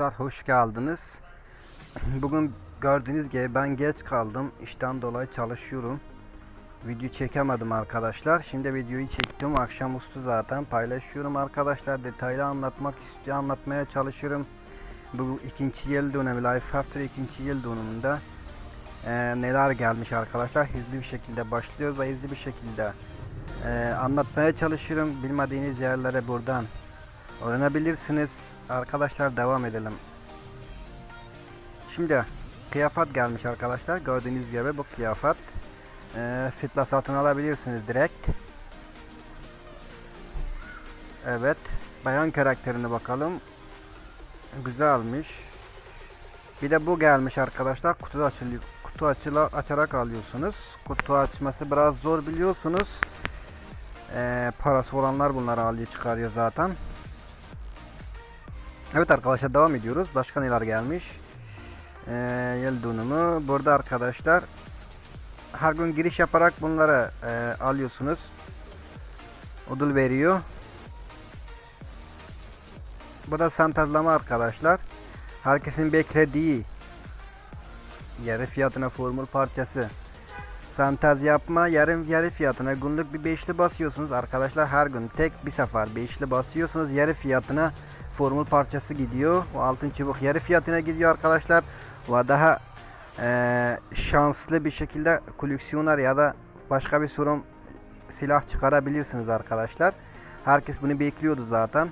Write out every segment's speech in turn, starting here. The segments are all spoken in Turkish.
arkadaşlar hoş geldiniz. Bugün gördüğünüz gibi ben geç kaldım. İşten dolayı çalışıyorum. Video çekemedim arkadaşlar. Şimdi videoyu çektim. Akşamüstü zaten paylaşıyorum arkadaşlar. Detaylı anlatmak istiyor, anlatmaya çalışırım. Bu ikinci yıl dönemi, Life After ikinci yıl dönümünde eee, neler gelmiş arkadaşlar. Hızlı bir şekilde başlıyoruz ve hızlı bir şekilde eee, anlatmaya çalışırım. Bilmediğiniz yerlere buradan öğrenebilirsiniz. Arkadaşlar devam edelim. Şimdi kıyafet gelmiş arkadaşlar. Gördüğünüz gibi bu kıyafet. Ee, fitla satın alabilirsiniz direkt. Evet. Bayan karakterine bakalım. Güzelmiş. Bir de bu gelmiş arkadaşlar. Kutu açılıyor. Kutu açıla açarak alıyorsunuz. Kutu açması biraz zor biliyorsunuz. Ee, parası olanlar bunları alıyor çıkarıyor zaten. Evet arkadaşlar devam ediyoruz. Başka neler gelmiş? Ee, yıl dönümü. Burada arkadaşlar her gün giriş yaparak bunları e, alıyorsunuz. Ödül veriyor. Bu da sentezlama arkadaşlar. Herkesin beklediği yarı fiyatına formül parçası. Sentez yapma yarım yarı fiyatına günlük bir beşli basıyorsunuz arkadaşlar her gün tek bir sefer beşli basıyorsunuz yarı fiyatına formül parçası gidiyor. O altın çubuk yarı fiyatına gidiyor arkadaşlar. Ve daha eee, şanslı bir şekilde koleksiyoner ya da başka bir sorun silah çıkarabilirsiniz arkadaşlar. Herkes bunu bekliyordu zaten.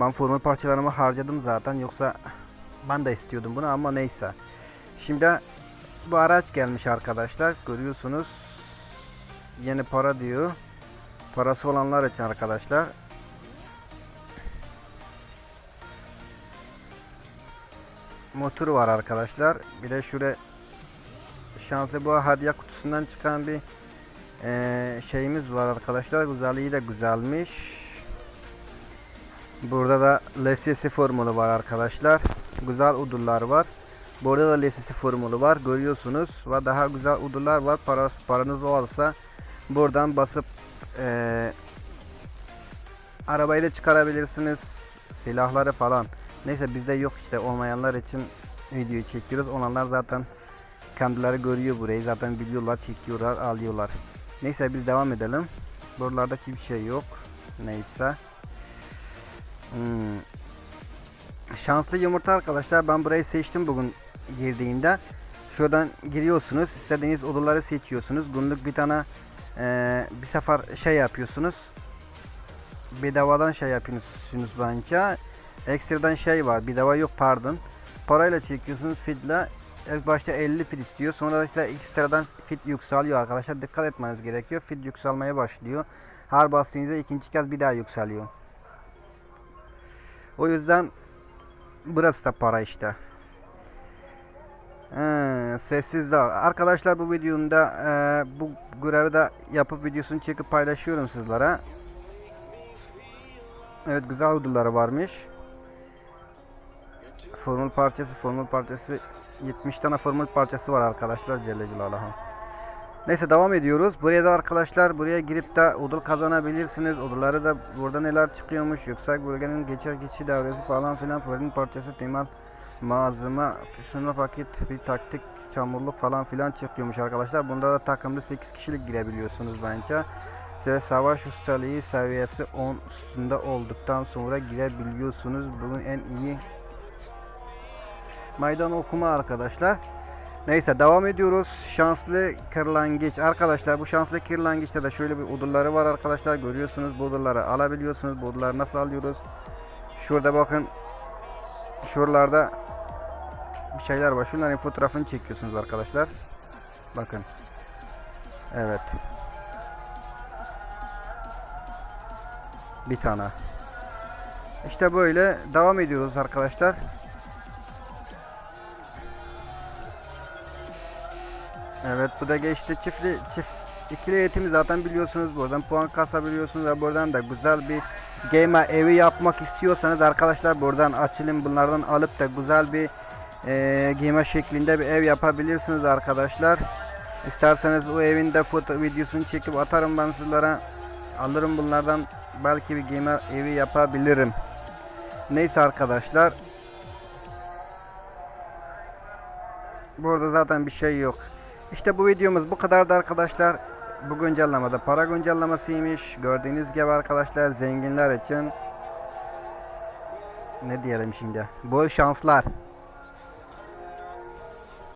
Ben formül parçalarımı harcadım zaten yoksa ben de istiyordum bunu ama neyse. Şimdi bu araç gelmiş arkadaşlar. Görüyorsunuz. Yeni para diyor. Parası olanlar için arkadaşlar. Motoru var arkadaşlar. Bir de şuraya şanslı bu hediye kutusundan çıkan bir eee, şeyimiz var arkadaşlar. Güzelliği de güzelmiş. Burada da LSS formülü var arkadaşlar. Güzel udurlar var. Burada da LSS formülü var. Görüyorsunuz. Ve daha güzel udurlar var. Para, paranız olsa buradan basıp eee arabayı da çıkarabilirsiniz. Silahları falan. Neyse bizde yok işte olmayanlar için videoyu çekiyoruz. Olanlar zaten kendileri görüyor burayı. Zaten biliyorlar, çekiyorlar, alıyorlar. Neyse biz devam edelim. Buralarda hiçbir şey yok. Neyse. Hmm. Şanslı yumurta arkadaşlar. Ben burayı seçtim bugün girdiğinde. Şuradan giriyorsunuz. istediğiniz odaları seçiyorsunuz. Günlük bir tane eee, bir sefer şey yapıyorsunuz. Bedavadan şey yapıyorsunuz bence. Ekstradan şey var. Bedava yok pardon. Parayla çekiyorsunuz fitle. İlk başta 50 fit istiyor. Sonra işte ekstradan fit yükseliyor arkadaşlar. Dikkat etmeniz gerekiyor. Fit yükselmeye başlıyor. Her bastığınızda ikinci kez bir daha yükseliyor. O yüzden burası da para işte. Ee, sessiz de arkadaşlar bu videomda e, bu görevi de yapıp videosunu çekip paylaşıyorum sizlere. Evet güzel udurları varmış. Formül parçası, formül parçası 70 tane formül parçası var arkadaşlar Celle Celaluhu. Neyse devam ediyoruz. Buraya da arkadaşlar buraya girip de odul kazanabilirsiniz. Odulları da burada neler çıkıyormuş. Yüksek bölgenin geçer geçiş devresi falan filan formül parçası temel malzeme füsunlu paket bir taktik çamurluk falan filan çıkıyormuş arkadaşlar. Bunda da takımda 8 kişilik girebiliyorsunuz bence. Ve savaş ustalığı seviyesi 10 üstünde olduktan sonra girebiliyorsunuz. Bugün en iyi Maydan okuma arkadaşlar. Neyse devam ediyoruz. Şanslı kırlangıç. Arkadaşlar bu şanslı kırlangıçta da şöyle bir odurları var arkadaşlar. Görüyorsunuz bu odurları alabiliyorsunuz. Bu odurları nasıl alıyoruz? Şurada bakın. Şuralarda bir şeyler var. Şunların fotoğrafını çekiyorsunuz arkadaşlar. Bakın. Evet. Bir tane. İşte böyle devam ediyoruz arkadaşlar. Evet bu da geçti çiftli çift ikili eğitimi zaten biliyorsunuz buradan puan kasabiliyorsunuz ve buradan da güzel bir gamer evi yapmak istiyorsanız arkadaşlar buradan açılım bunlardan alıp da güzel bir e, gamer şeklinde bir ev yapabilirsiniz arkadaşlar. İsterseniz o evin de foto videosunu çekip atarım ben sizlere. Alırım bunlardan belki bir gamer evi yapabilirim. Neyse arkadaşlar Burada zaten bir şey yok. İşte bu videomuz bu kadardı arkadaşlar. Bu güncellemede para güncellemesiymiş. Gördüğünüz gibi arkadaşlar zenginler için ne diyelim şimdi? Bol şanslar.